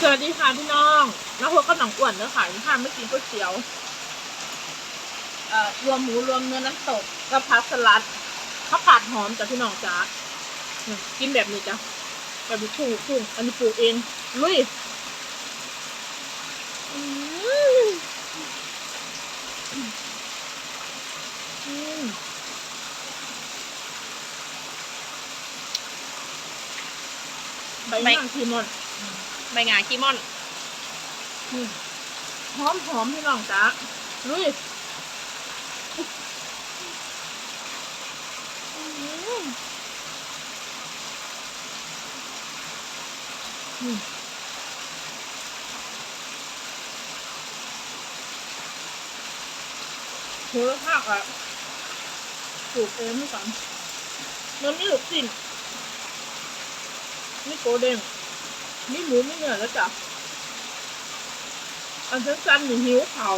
สวัสดีค่ะพี่น้องแล้วพวกก็หนังอ้วนเนื้อขายค่ะไม่กินก๋วยเตี๋ยวเอ่อรวมหมูรวมเนื้อน้ำตกกับพัสสลัดข้าวผัดหอมจากพี่น้องจ้าเนี่ยกินแบบนี้จ้ะแบบนี้ถูกถูกอันนี้ปลูกเองลุยอืมอืมใบหน้าทีมอน ใบงาคีมอนอืมหอมหอมพี่น้องจ้าลุยอืมอืมโหระพาอะปลูกเองไม่กันมันไม่หลุดสิ้นนี่โกเด้ง นี่หมูไม่เหนื่อยแล้วจ้ะอันสั้นๆนี่หิวเขา